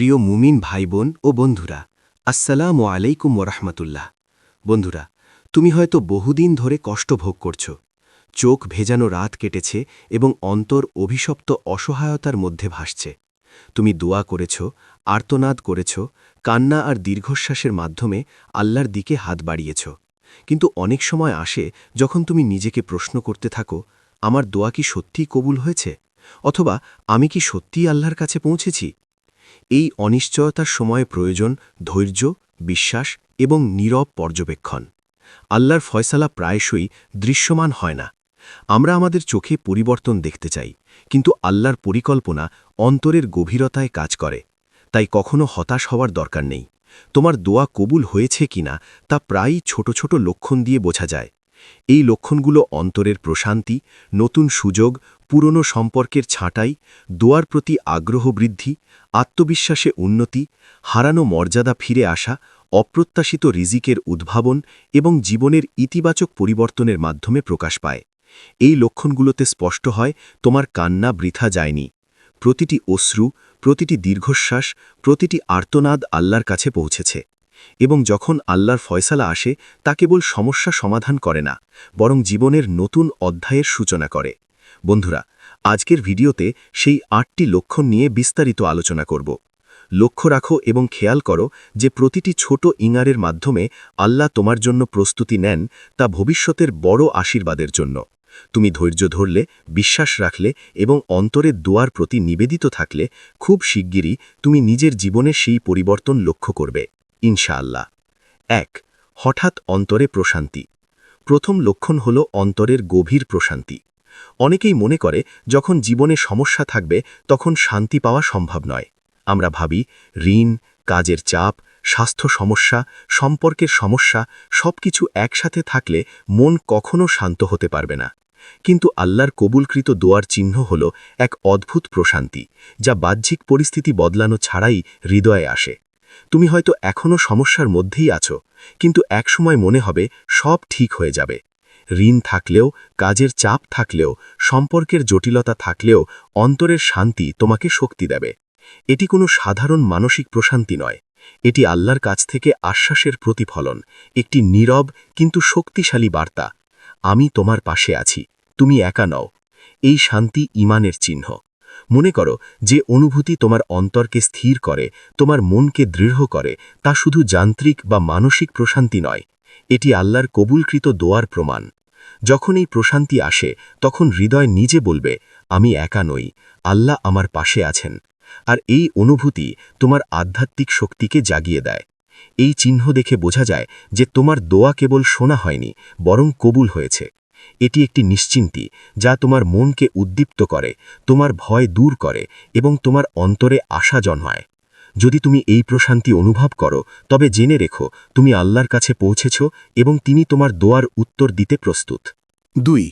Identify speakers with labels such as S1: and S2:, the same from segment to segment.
S1: প্রিয় মুমিন ভাই বোন ও বন্ধুরা, আসসালামু আলাইকুম ওরহমতুল্লাহ বন্ধুরা, তুমি হয়তো বহুদিন ধরে কষ্ট ভোগ করছ। চোখ ভেজানো রাত কেটেছে এবং অন্তর অভিশপ্ত অসহায়তার মধ্যে ভাসছে। তুমি দোয়া করেছ, আর্তনাদ করেছ, কান্না আর দীর্ঘশ্বাসের মাধ্যমে আল্লাহর দিকে হাত বাড়িয়েছ। কিন্তু অনেক সময় আসে যখন তুমি নিজেকে প্রশ্ন করতে থাকো, আমার দোয়া কি সত্যিই কবুল হয়েছে? অথবা আমি কি সত্যিই আল্লাহর কাছে পৌঁছেছি? এই অনিশ্চয়তার সময়ে প্রয়োজন ধৈর্য, বিশ্বাস এবং নীরব পর্যবেক্ষণ। আল্লাহর ফয়সালা প্রায়শই দৃশ্যমান হয় না। আমরা আমাদের চোখে পরিবর্তন দেখতে চাই, কিন্তু আল্লাহর পরিকল্পনা অন্তরের গভীরতায় কাজ করে। তাই কখনো হতাশ হওয়ার দরকার নেই। তোমার দোয়া কবুল হয়েছে কিনা তা প্রায়ই ছোট ছোট লক্ষণ দিয়ে বোঝা যায়। এই লক্ষণগুলো অন্তরের প্রশান্তি, নতুন সুযোগ পুরনো সম্পর্কের ছাঁটাই, দোয়ার প্রতি আগ্রহ বৃদ্ধি, আত্মবিশ্বাসে উন্নতি, হারানো মর্যাদা ফিরে আসা, অপ্রত্যাশিত রিজিকের উদ্ভাবন এবং জীবনের ইতিবাচক পরিবর্তনের মাধ্যমে প্রকাশ পায়। এই লক্ষণগুলোতে স্পষ্ট হয়, তোমার কান্না বৃথা যায়নি। প্রতিটি অশ্রু, প্রতিটি দীর্ঘশ্বাস, প্রতিটি আর্তনাদ আল্লাহর কাছে পৌঁছেছে। এবং যখন আল্লাহর ফয়সালা আসে, তা কেবল সমস্যা সমাধান করে না, বরং জীবনের নতুন অধ্যায়ের সূচনা করে। বন্ধুরা, আজকের ভিডিওতে সেই আটটি লক্ষণ নিয়ে বিস্তারিত আলোচনা করব। লক্ষ্য রাখো এবং খেয়াল করো যে প্রতিটি ছোট ইঙারের মাধ্যমে আল্লাহ তোমার জন্য প্রস্তুতি নেন তা ভবিষ্যতের বড় আশীর্বাদের জন্য। তুমি ধৈর্য ধরলে, বিশ্বাস রাখলে এবং অন্তরের দোয়ার প্রতি নিবেদিত থাকলে খুব শিগগিরই তুমি নিজের জীবনে সেই পরিবর্তন লক্ষ্য করবে, ইনশাআল্লাহ। এক, হঠাৎ অন্তরে প্রশান্তি। প্রথম লক্ষণ হল অন্তরের গভীর প্রশান্তি। অনেকেই মনে করে, যখন জীবনে সমস্যা থাকবে, তখন শান্তি পাওয়া সম্ভব নয়। আমরা ভাবি, ঋণ, কাজের চাপ, স্বাস্থ্য সমস্যা, সম্পর্কের সমস্যা, সবকিছু একসাথে থাকলে মন কখনো শান্ত হতে পারবে না। কিন্তু আল্লাহর কবুলকৃত দোয়ার চিহ্ন হল এক অদ্ভুত প্রশান্তি, যা বাহ্যিক পরিস্থিতি বদলানো ছাড়াই হৃদয়ে আসে। তুমি হয়তো এখনও সমস্যার মধ্যেই আছো, কিন্তু একসময় মনে হবে সব ঠিক হয়ে যাবে। ঋণ থাকলেও, কাজের চাপ থাকলেও, সম্পর্কের জটিলতা থাকলেও, অন্তরের শান্তি তোমাকে শক্তি দেবে। এটি কোনো সাধারণ মানসিক প্রশান্তি নয়। এটি আল্লাহর কাছ থেকে আশ্বাসের প্রতিফলন, একটি নীরব কিন্তু শক্তিশালী বার্তা। আমি তোমার পাশে আছি, তুমি একা নও। এই শান্তি ইমানের চিহ্ন। মনে করো, যে অনুভূতি তোমার অন্তরকে স্থির করে, তোমার মনকে দৃঢ় করে, তা শুধু যান্ত্রিক বা মানসিক প্রশান্তি নয়। এটি আল্লাহর কবুলকৃত দোয়ার প্রমাণ। যখন এই প্রশান্তি আসে, তখন হৃদয় নিজে বলবে, আমি একা নই, আল্লাহ আমার পাশে আছেন। আর এই অনুভূতি তোমার আধ্যাত্মিক শক্তিকে জাগিয়ে দেয়। এই চিহ্ন দেখে বোঝা যায় যে তোমার দোয়া কেবল শোনা হয়নি, বরং কবুল হয়েছে। এটি একটি নিশ্চিন্তি যা তোমার মনকে উদ্দীপ্ত করে, তোমার ভয় দূর করে এবং তোমার অন্তরে আশা জন্মায়। যদি তুমি এই প্রশান্তি অনুভব করো, তবে জেনে রেখো, তুমি আল্লাহর কাছে পৌঁছেছ এবং তিনি তোমার দোয়ার উত্তর দিতে প্রস্তুত।
S2: দুই,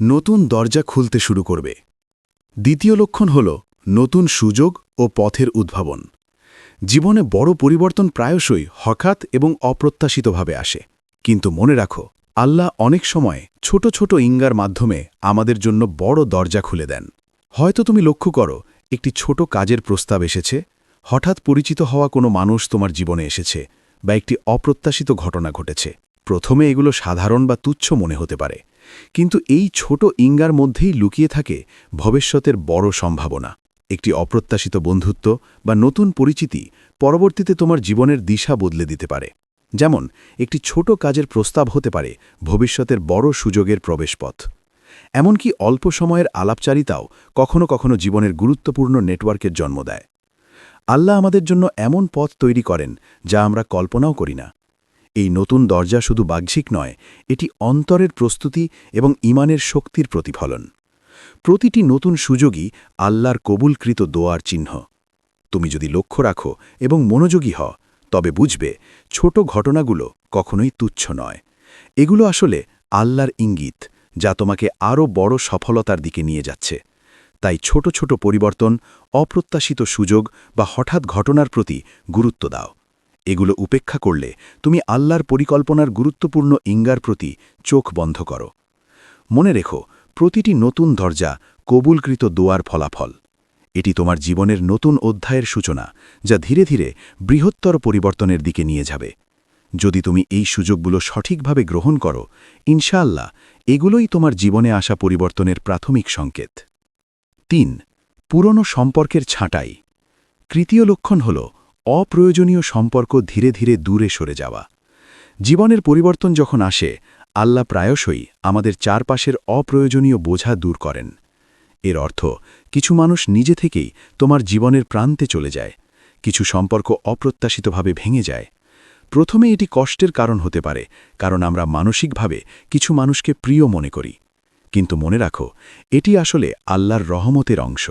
S2: নতুন দরজা খুলতে শুরু করবে। দ্বিতীয় লক্ষণ হল নতুন সুযোগ ও পথের উদ্ভাবন। জীবনে বড় পরিবর্তন প্রায়শই হঠাৎ এবং অপ্রত্যাশিতভাবে আসে। কিন্তু মনে রাখো, আল্লাহ অনেক সময় ছোট ছোট ইঙ্গার মাধ্যমে আমাদের জন্য বড় দরজা খুলে দেন। হয়তো তুমি লক্ষ্য করো, একটি ছোট কাজের প্রস্তাব এসেছে হঠাৎ পরিচিত হওয়া কোনো মানুষ তোমার জীবনে এসেছে বা একটি অপ্রত্যাশিত ঘটনা ঘটেছে। প্রথমে এগুলো সাধারণ বা তুচ্ছ মনে হতে পারে, কিন্তু এই ছোট ইঙ্গার মধ্যেই লুকিয়ে থাকে ভবিষ্যতের বড় সম্ভাবনা। একটি অপ্রত্যাশিত বন্ধুত্ব বা নতুন পরিচিতি পরবর্তীতে তোমার জীবনের দিশা বদলে দিতে পারে। যেমন, একটি ছোট কাজের প্রস্তাব হতে পারে ভবিষ্যতের বড় সুযোগের প্রবেশপথ। এমনকি অল্প সময়ের আলাপচারিতাও কখনো কখনো জীবনের গুরুত্বপূর্ণ নেটওয়ার্কের জন্ম দেয়। আল্লাহ আমাদের জন্য এমন পথ তৈরি করেন যা আমরা কল্পনাও করি না। এই নতুন দরজা শুধু বাহ্যিক নয়, এটি অন্তরের প্রস্তুতি এবং ইমানের শক্তির প্রতিফলন। প্রতিটি নতুন সুযোগই আল্লাহর কবুলকৃত দোয়ার চিহ্ন। তুমি যদি লক্ষ্য রাখো এবং মনোযোগী হ তবে বুঝবে ছোট ঘটনাগুলো কখনোই তুচ্ছ নয়। এগুলো আসলে আল্লাহর ইঙ্গিত, যা তোমাকে আরও বড় সফলতার দিকে নিয়ে যাচ্ছে। তাই ছোট ছোট পরিবর্তন, অপ্রত্যাশিত সুযোগ বা হঠাৎ ঘটনার প্রতি গুরুত্ব দাও। এগুলো উপেক্ষা করলে তুমি আল্লাহর পরিকল্পনার গুরুত্বপূর্ণ ইঙ্গার প্রতি চোখ বন্ধ করো। মনে রেখো, প্রতিটি নতুন দরজা কবুলকৃত দোয়ার ফলাফল। এটি তোমার জীবনের নতুন অধ্যায়ের সূচনা, যা ধীরে ধীরে বৃহত্তর পরিবর্তনের দিকে নিয়ে যাবে। যদি তুমি এই সুযোগগুলো সঠিকভাবে গ্রহণ করো, ইনশাআল্লাহ এগুলোই তোমার জীবনে আসা পরিবর্তনের প্রাথমিক সংকেত। তিন, পুরনো সম্পর্কের ছাঁটাই। তৃতীয় লক্ষণ হল অপ্রয়োজনীয় সম্পর্ক ধীরে ধীরে দূরে সরে যাওয়া। জীবনের পরিবর্তন যখন আসে, আল্লাহ প্রায়শই আমাদের চারপাশের অপ্রয়োজনীয় বোঝা দূর করেন। এর অর্থ, কিছু মানুষ নিজে থেকেই তোমার জীবনের প্রান্তে চলে যায়, কিছু সম্পর্ক অপ্রত্যাশিতভাবে ভেঙে যায়। প্রথমে এটি কষ্টের কারণ হতে পারে, কারণ আমরা মানসিকভাবে কিছু মানুষকে প্রিয় মনে করি। কিন্তু মনে রাখো, এটি আসলে আল্লাহর রহমতের অংশ।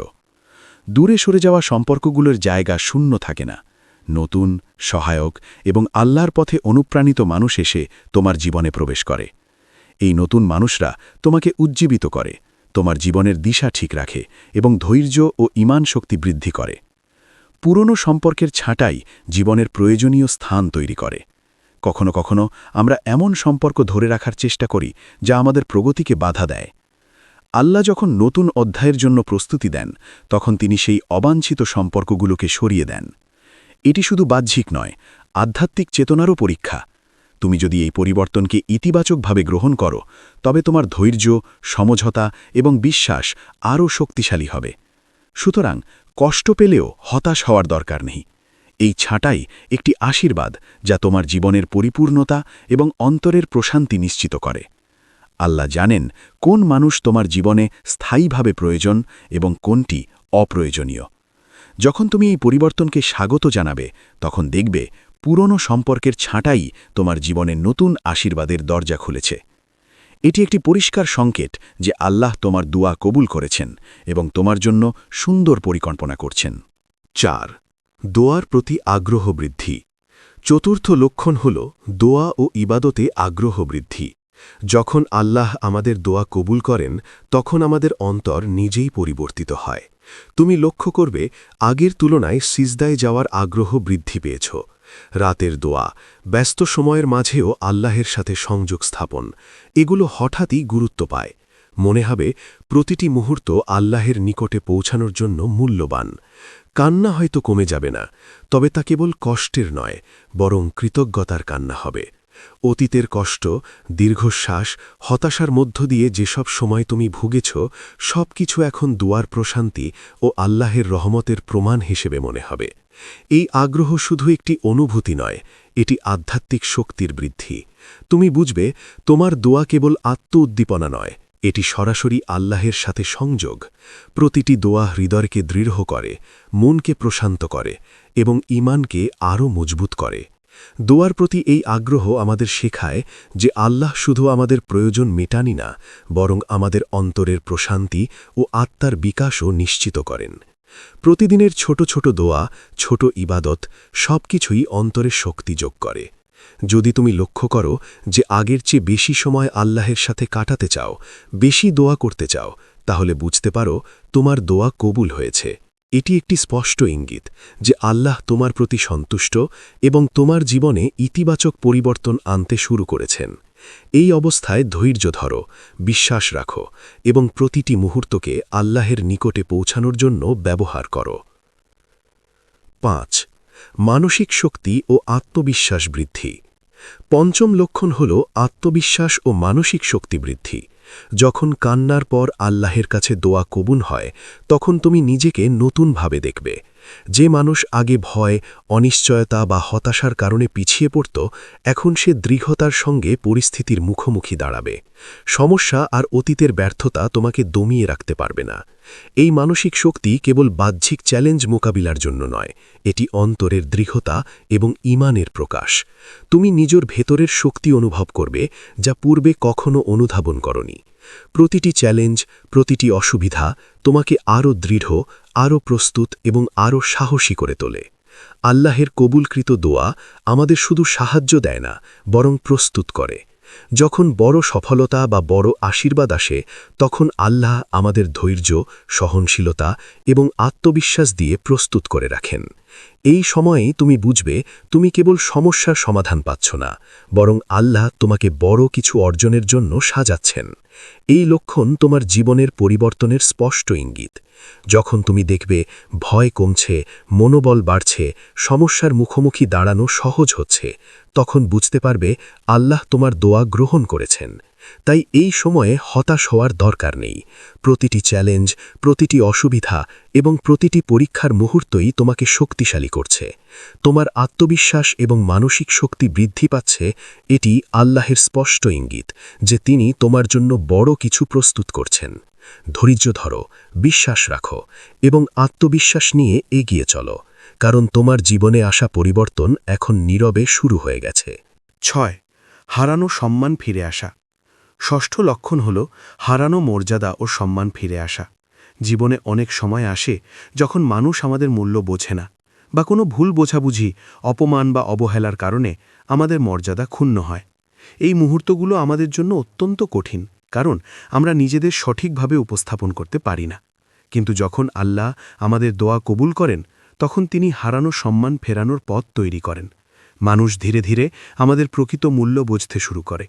S2: দূরে সরে যাওয়া সম্পর্কগুলোর জায়গা শূন্য থাকে না। নতুন, সহায়ক এবং আল্লাহর পথে অনুপ্রাণিত মানুষ এসে তোমার জীবনে প্রবেশ করে। এই নতুন মানুষরা তোমাকে উজ্জীবিত করে, তোমার জীবনের দিশা ঠিক রাখে এবং ধৈর্য ও ইমান শক্তি বৃদ্ধি করে। পুরনো সম্পর্কের ছাঁটাই জীবনের প্রয়োজনীয় স্থান তৈরি করে। কখনো কখনো আমরা এমন সম্পর্ক ধরে রাখার চেষ্টা করি যা আমাদের প্রগতিকে বাধা দেয়। আল্লাহ যখন নতুন অধ্যায়ের জন্য প্রস্তুতি দেন, তখন তিনি সেই অবাঞ্ছিত সম্পর্কগুলোকে সরিয়ে দেন। এটি শুধু বাহ্যিক নয়, আধ্যাত্মিক চেতনারও পরীক্ষা। তুমি যদি এই পরিবর্তনকে ইতিবাচকভাবে গ্রহণ করো, তবে তোমার ধৈর্য, সমঝোতা এবং বিশ্বাস আরও শক্তিশালী হবে। সুতরাং কষ্ট পেলেও হতাশ হওয়ার দরকার নেই। এই ছাঁটাই একটি আশীর্বাদ যা তোমার জীবনের পরিপূর্ণতা এবং অন্তরের প্রশান্তি নিশ্চিত করে। আল্লাহ জানেন কোন মানুষ তোমার জীবনে স্থায়ীভাবে প্রয়োজন এবং কোনটি অপ্রয়োজনীয়। যখন তুমি এই পরিবর্তনকে স্বাগত জানাবে, তখন দেখবে পুরনো সম্পর্কের ছাঁটাই তোমার জীবনে নতুন আশীর্বাদের দরজা খুলেছে। এটি একটি পরিষ্কার সংকেত যে আল্লাহ তোমার দুয়া কবুল করেছেন এবং তোমার জন্য সুন্দর পরিকল্পনা করছেন।
S1: চার দোয়ার প্রতি আগ্রহ বৃদ্ধি। চতুর্থ লক্ষণ হল দোয়া ও ইবাদতে আগ্রহ বৃদ্ধি। যখন আল্লাহ আমাদের দোয়া কবুল করেন, তখন আমাদের অন্তর নিজেই পরিবর্তিত হয়। তুমি লক্ষ্য করবে, আগের তুলনায় সিজদায় যাওয়ার আগ্রহ বৃদ্ধি পেয়েছ। রাতের দোয়া, ব্যস্ত সময়ের মাঝেও আল্লাহের সাথে সংযোগ স্থাপন, এগুলো হঠাৎই গুরুত্ব পায়। মনে হবে প্রতিটি মুহূর্ত আল্লাহের নিকটে পৌঁছানোর জন্য মূল্যবান। কান্না হয়তো কমে যাবে না, তবে তা কেবল কষ্টের নয়, বরং কৃতজ্ঞতার কান্না হবে। অতীতের কষ্ট, দীর্ঘশ্বাস, হতাশার মধ্য দিয়ে যেসব সময় তুমি ভুগেছ সব কিছু এখন দুয়ার প্রশান্তি ও আল্লাহের রহমতের প্রমাণ হিসেবে মনে হবে। এই আগ্রহ শুধু একটি অনুভূতি নয়, এটি আধ্যাত্মিক শক্তির বৃদ্ধি। তুমি বুঝবে, তোমার দোয়া কেবল আত্ম উদ্দীপনা নয় এটি সরাসরি আল্লাহের সাথে সংযোগ, প্রতিটি দোয়া হৃদয়কে দৃঢ় করে, মনকে প্রশান্ত করে এবং ইমানকে আরও মজবুত করে। দোয়ার প্রতি এই আগ্রহ আমাদের শেখায় যে আল্লাহ শুধু আমাদের প্রয়োজন মেটানি না, বরং আমাদের অন্তরের প্রশান্তি ও আত্মার বিকাশও নিশ্চিত করেন। প্রতিদিনের ছোট ছোট দোয়া, ছোট ইবাদত সব কিছুই অন্তরে শক্তি যোগ করে। যদি তুমি লক্ষ্য করো যে আগের চেয়ে বেশি সময় আল্লাহের সাথে কাটাতে চাও, বেশি দোয়া করতে চাও, তাহলে বুঝতে পারো তোমার দোয়া কবুল হয়েছে। এটি একটি স্পষ্ট ইঙ্গিত যে আল্লাহ তোমার প্রতি সন্তুষ্ট এবং তোমার জীবনে ইতিবাচক পরিবর্তন আনতে শুরু করেছেন। এই অবস্থায় ধৈর্য ধরো, বিশ্বাস রাখো এবং প্রতিটি মুহূর্তকে আল্লাহের নিকটে পৌঁছানোর জন্য ব্যবহার করো। পাঁচ মানসিক শক্তি ও আত্মবিশ্বাস বৃদ্ধি। পঞ্চম লক্ষণ হল আত্মবিশ্বাস ও মানসিক শক্তি বৃদ্ধি। যখন কান্নার পর আল্লাহের কাছে দোয়া কবুন হয়, তখন তুমি নিজেকে নতুনভাবে দেখবে। যে মানুষ আগে ভয়, অনিশ্চয়তা বা হতাশার কারণে পিছিয়ে পড়ত, এখন সে দৃঢ়তার সঙ্গে পরিস্থিতির মুখোমুখি দাঁড়াবে। সমস্যা আর অতীতের ব্যর্থতা তোমাকে দমিয়ে রাখতে পারবে না। এই মানসিক শক্তি কেবল বাহ্যিক চ্যালেঞ্জ মোকাবিলার জন্য নয়, এটি অন্তরের দৃঢ়তা এবং ইমানের প্রকাশ। তুমি নিজের ভেতরের শক্তি অনুভব করবে, যা পূর্বে কখনো অনুধাবন করনি। প্রতিটি চ্যালেঞ্জ, প্রতিটি অসুবিধা তোমাকে আরও দৃঢ় আরও প্রস্তুত এবং আরও সাহসী করে তোলে। আল্লাহের কবুলকৃত দোয়া আমাদের শুধু সাহায্য দেয় না, বরং প্রস্তুত করে। যখন বড় সফলতা বা বড় আশীর্বাদ আসে, তখন আল্লাহ আমাদের ধৈর্য, সহনশীলতা এবং আত্মবিশ্বাস দিয়ে প্রস্তুত করে রাখেন। এই সময়েই তুমি বুঝবে, তুমি কেবল সমস্যার সমাধান পাচ্ছ না, বরং আল্লাহ তোমাকে বড় কিছু অর্জনের জন্য সাজাচ্ছেন। এই লক্ষণ তোমার জীবনের পরিবর্তনের স্পষ্ট ইঙ্গিত। যখন তুমি দেখবে ভয় কমছে, মনোবল বাড়ছে, সমস্যার মুখোমুখি দাঁড়ানো সহজ হচ্ছে, তখন বুঝতে পারবে আল্লাহ তোমার দোয়া গ্রহণ করেছেন। তাই এই সময়ে হতাশ হওয়ার দরকার নেই। প্রতিটি চ্যালেঞ্জ, প্রতিটি অসুবিধা এবং প্রতিটি পরীক্ষার মুহূর্তই তোমাকে শক্তিশালী করছে। তোমার আত্মবিশ্বাস এবং মানসিক শক্তি বৃদ্ধি পাচ্ছে, এটি আল্লাহের স্পষ্ট ইঙ্গিত যে তিনি তোমার জন্য বড় কিছু প্রস্তুত করছেন। ধৈর্য ধরো, বিশ্বাস রাখো এবং আত্মবিশ্বাস নিয়ে এগিয়ে চলো, কারণ তোমার জীবনে আসা পরিবর্তন এখন নীরবে শুরু হয়ে গেছে।
S2: ছয়, হারানো সম্মান ফিরে আসা। ষষ্ঠ লক্ষণ হল হারানো মর্যাদা ও সম্মান ফিরে আসা। জীবনে অনেক সময় আসে যখন মানুষ আমাদের মূল্য বোঝে না বা কোনো ভুল বোঝাবুঝি, অপমান বা অবহেলার কারণে আমাদের মর্যাদা ক্ষুণ্ণ হয়। এই মুহূর্তগুলো আমাদের জন্য অত্যন্ত কঠিন। কারণ আমরা নিজেদের সঠিকভাবে উপস্থাপন করতে পারি না। কিন্তু যখন আল্লাহ আমাদের দোয়া কবুল করেন, তখন তিনি হারানো সম্মান ফেরানোর পথ তৈরি করেন। মানুষ ধীরে ধীরে আমাদের প্রকৃত মূল্য বুঝতে শুরু করে।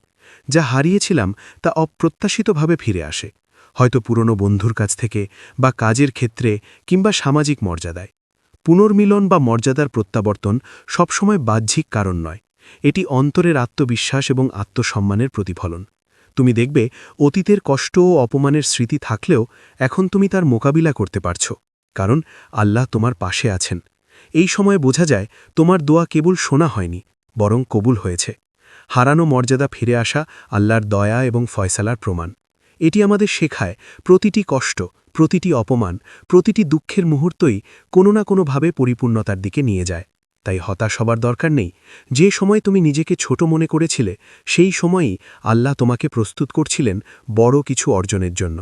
S2: যা হারিয়েছিলাম, তা অপ্রত্যাশিতভাবে ফিরে আসে। হয়তো পুরনো বন্ধুর কাছ থেকে বা কাজের ক্ষেত্রে কিংবা সামাজিক মর্যাদায়। পুনর্মিলন বা মর্যাদার প্রত্যাবর্তন সবসময় বাহ্যিক কারণ নয়। এটি অন্তরের আত্মবিশ্বাস এবং আত্মসম্মানের প্রতিফলন। তুমি দেখবে অতীতের কষ্ট ও অপমানের স্মৃতি থাকলেও এখন তুমি তার মোকাবিলা করতে পারছ। কারণ আল্লাহ তোমার পাশে আছেন। এই সময়ে বোঝা যায় তোমার দোয়া কেবল শোনা হয়নি, বরং কবুল হয়েছে। হারানো মর্যাদা ফিরে আসা আল্লাহর দয়া এবং ফয়সালার প্রমাণ। এটি আমাদের শেখায় প্রতিটি কষ্ট, প্রতিটি অপমান, প্রতিটি দুঃখের মুহূর্তই কোনো না কোনোভাবে পরিপূর্ণতার দিকে নিয়ে যায়। তাই হতাশ হবার দরকার নেই। যে সময় তুমি নিজেকে ছোট মনে করেছিলে, সেই সময়ই আল্লাহ তোমাকে প্রস্তুত করছিলেন বড় কিছু অর্জনের জন্য।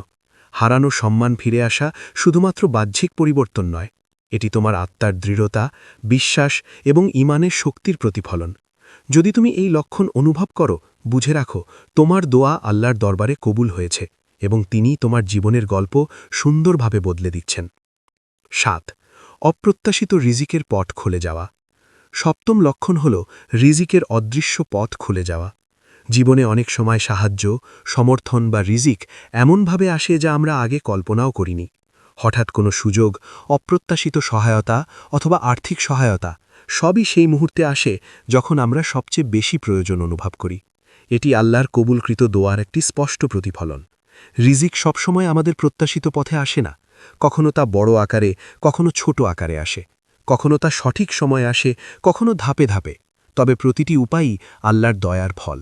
S2: হারানো সম্মান ফিরে আসা শুধুমাত্র বাহ্যিক পরিবর্তন নয়, এটি তোমার আত্মার দৃঢ়তা, বিশ্বাস এবং ইমানের শক্তির প্রতিফলন। যদি তুমি এই লক্ষণ অনুভব করো, বুঝে রাখো, তোমার দোয়া আল্লাহর দরবারে কবুল হয়েছে এবং তিনি তোমার জীবনের গল্প সুন্দরভাবে বদলে দিচ্ছেন। সাত, অপ্রত্যাশিত রিজিকের পট খুলে যাওয়া। সপ্তম লক্ষণ হল রিজিকের অদৃশ্য পথ খুলে যাওয়া। জীবনে অনেক সময় সাহায্য, সমর্থন বা রিজিক এমনভাবে আসে যা আমরা আগে কল্পনাও করিনি। হঠাৎ কোনো সুযোগ, অপ্রত্যাশিত সহায়তা অথবা আর্থিক সহায়তা সবই সেই মুহূর্তে আসে যখন আমরা সবচেয়ে বেশি প্রয়োজন অনুভব করি। এটি আল্লাহর কবুলকৃত দোয়ার একটি স্পষ্ট প্রতিফলন। রিজিক সবসময় আমাদের প্রত্যাশিত পথে আসে না, কখনো তা বড় আকারে, কখনো ছোট আকারে আসে। কখনো তা সঠিক সময় আসে, কখনো ধাপে ধাপে। তবে প্রতিটি উপায়ই আল্লাহর দয়ার ফল।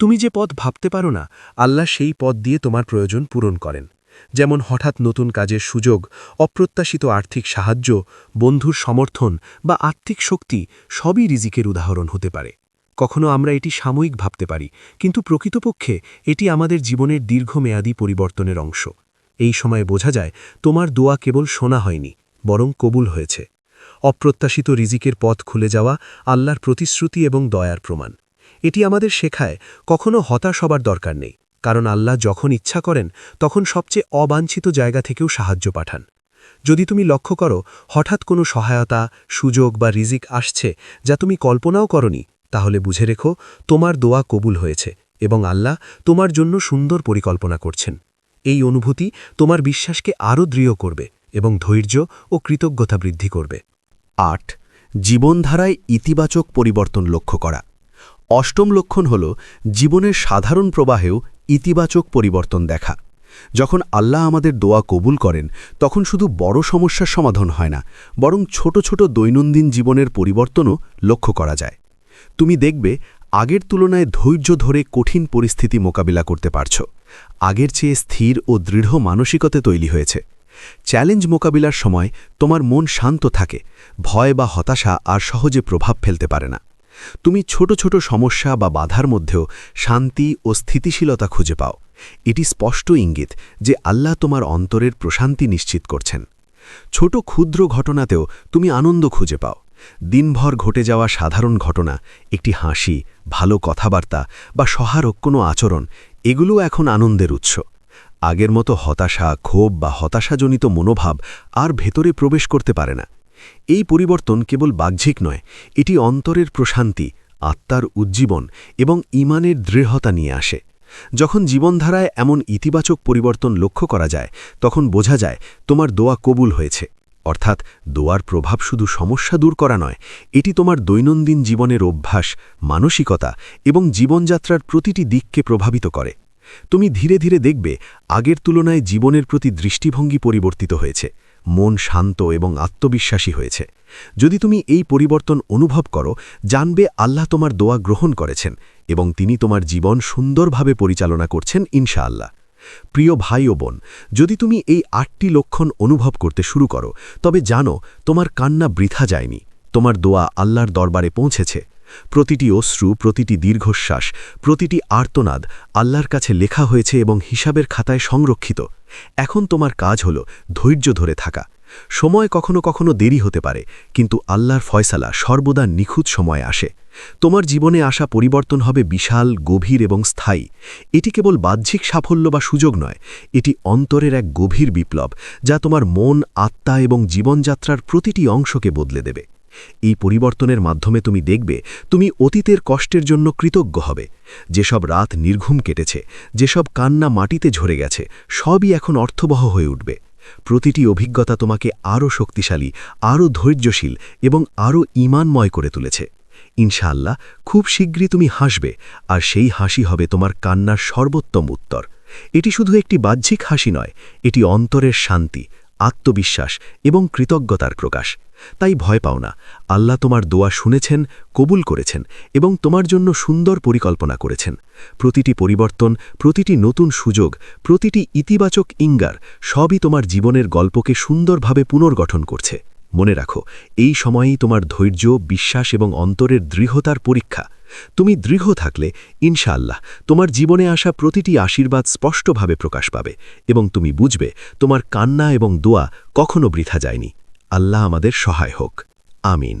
S2: তুমি যে পথ ভাবতে পারো না, আল্লাহ সেই পথ দিয়ে তোমার প্রয়োজন পূরণ করেন। যেমন হঠাৎ নতুন কাজের সুযোগ, অপ্রত্যাশিত আর্থিক সাহায্য, বন্ধুর সমর্থন বা আর্থিক শক্তি সবই রিজিকের উদাহরণ হতে পারে। কখনো আমরা এটি সাময়িক ভাবতে পারি, কিন্তু প্রকৃতপক্ষে এটি আমাদের জীবনের দীর্ঘমেয়াদী পরিবর্তনের অংশ। এই সময়ে বোঝা যায়, তোমার দোয়া কেবল শোনা হয়নি, বরং কবুল হয়েছে। অপ্রত্যাশিত রিজিকের পথ খুলে যাওয়া আল্লাহর প্রতিশ্রুতি এবং দয়ার প্রমাণ। এটি আমাদের শেখায়, কখনো হতাশ হবার দরকার নেই, কারণ আল্লাহ যখন ইচ্ছা করেন, তখন সবচেয়ে অবাঞ্ছিত জায়গা থেকেও সাহায্য পাঠান। যদি তুমি লক্ষ্য করো, হঠাৎ কোনো সহায়তা, সুযোগ বা রিজিক আসছে যা তুমি কল্পনাও করনি, তাহলে বুঝে রেখো, তোমার দোয়া কবুল হয়েছে এবং আল্লাহ তোমার জন্য সুন্দর পরিকল্পনা করছেন। এই অনুভূতি তোমার বিশ্বাসকে আরও দৃঢ় করবে এবং ধৈর্য ও কৃতজ্ঞতা বৃদ্ধি করবে। আট, জীবনধারায় ইতিবাচক পরিবর্তন লক্ষ্য করা। অষ্টম লক্ষণ হল জীবনের সাধারণ প্রবাহেও ইতিবাচক পরিবর্তন দেখা। যখন আল্লাহ আমাদের দোয়া কবুল করেন, তখন শুধু বড় সমস্যার সমাধান হয় না, বরং ছোট ছোট দৈনন্দিন জীবনের পরিবর্তনও লক্ষ্য করা যায়। তুমি দেখবে, আগের তুলনায় ধৈর্য ধরে কঠিন পরিস্থিতি মোকাবিলা করতে পারছ। আগের চেয়ে স্থির ও দৃঢ় মানসিকতা তৈরি হয়েছে। চ্যালেঞ্জ মোকাবিলার সময় তোমার মন শান্ত থাকে, ভয় বা হতাশা আর সহজে প্রভাব ফেলতে পারে না। তুমি ছোট ছোট সমস্যা বা বাধার মধ্যেও শান্তি ও স্থিতিশীলতা খুঁজে পাও। এটি স্পষ্ট ইঙ্গিত যে আল্লাহ তোমার অন্তরের প্রশান্তি নিশ্চিত করছেন। ছোট ক্ষুদ্র ঘটনাতেও তুমি আনন্দ খুঁজে পাও। দিনভর ঘটে যাওয়া সাধারণ ঘটনা, একটি হাসি, ভালো কথাবার্তা বা সহারক কোনো আচরণ এগুলো এখন আনন্দের উৎস। আগের মতো হতাশা, ক্ষোভ বা হতাশাজনিত মনোভাব আর ভেতরে প্রবেশ করতে পারে না। এই পরিবর্তন কেবল বাহ্যিক নয়, এটি অন্তরের প্রশান্তি, আত্মার উজ্জীবন এবং ইমানের দৃঢ়তা নিয়ে আসে। যখন জীবনধারায় এমন ইতিবাচক পরিবর্তন লক্ষ্য করা যায়, তখন বোঝা যায় তোমার দোয়া কবুল হয়েছে। অর্থাৎ দোয়ার প্রভাব শুধু সমস্যা দূর করা নয়, এটি তোমার দৈনন্দিন জীবনের অভ্যাস, মানসিকতা এবং জীবনযাত্রার প্রতিটি দিককে প্রভাবিত করে। তুমি ধীরে ধীরে দেখবে, আগের তুলনায় জীবনের প্রতি দৃষ্টিভঙ্গি পরিবর্তিত হয়েছে, মন শান্ত এবং আত্মবিশ্বাসী হয়েছে। যদি তুমি এই পরিবর্তন অনুভব করো, জানবে আল্লাহ তোমার দোয়া গ্রহণ করেছেন এবং তিনি তোমার জীবন সুন্দরভাবে পরিচালনা করছেন, ইনশাআল্লাহ। প্রিয় ভাই ও বোন, যদি তুমি এই আটটি লক্ষণ অনুভব করতে শুরু করো, তবে জানো, তোমার কান্না বৃথা যায়নি, তোমার দোয়া আল্লাহর দরবারে পৌঁছেছে। প্রতিটি অশ্রু, প্রতিটি দীর্ঘশ্বাস, প্রতিটি আর্তনাদ আল্লাহর কাছে লেখা হয়েছে এবং হিসাবের খাতায় সংরক্ষিত। এখন তোমার কাজ হল ধৈর্য ধরে থাকা। সময় কখনো কখনো দেরি হতে পারে, কিন্তু আল্লাহর ফয়সালা সর্বদা নিখুঁত সময়ে আসে। তোমার জীবনে আসা পরিবর্তন হবে বিশাল, গভীর এবং স্থায়ী। এটি কেবল বাহ্যিক সাফল্য বা সুযোগ নয়, এটি অন্তরের এক গভীর বিপ্লব যা তোমার মন, আত্মা এবং জীবনযাত্রার প্রতিটি অংশকে বদলে দেবে। এই পরিবর্তনের মাধ্যমে তুমি দেখবে তুমি অতীতের কষ্টের জন্য কৃতজ্ঞ হবে। যেসব রাত নির্ঘুম কেটেছে, যেসব কান্না মাটিতে ঝরে গেছে, সবই এখন অর্থবহ হয়ে উঠবে। প্রতিটি অভিজ্ঞতা তোমাকে আরও শক্তিশালী, আরও ধৈর্যশীল এবং আরও ইমানময় করে তুলেছে। ইনশাআল্লাহ, খুব শীঘ্রই তুমি হাসবে, আর সেই হাসি হবে তোমার কান্নার সর্বোত্তম উত্তর। এটি শুধু একটি বাহ্যিক হাসি নয়, এটি অন্তরের শান্তি আত্মবিশ্বাস এবং কৃতজ্ঞতার প্রকাশ। তাই ভয় পাও না। আল্লাহ তোমার দোয়া শুনেছেন, কবুল করেছেন এবং তোমার জন্য সুন্দর পরিকল্পনা করেছেন। প্রতিটি পরিবর্তন, প্রতিটি নতুন সুযোগ, প্রতিটি ইতিবাচক ইঙ্গার সবই তোমার জীবনের গল্পকে সুন্দরভাবে পুনর্গঠন করছে। মনে রাখো, এই সময়েই তোমার ধৈর্য, বিশ্বাস এবং অন্তরের দৃঢ়তার পরীক্ষা। তুমি দৃঢ় থাকলে, ইনশাআল্লাহ, তোমার জীবনে আসা প্রতিটি আশীর্বাদ স্পষ্টভাবে প্রকাশ পাবে এবং তুমি বুঝবে, তোমার কান্না এবং দোয়া কখনো বৃথা যায়নি। আল্লাহ আমাদের সহায় হোক। আমিন।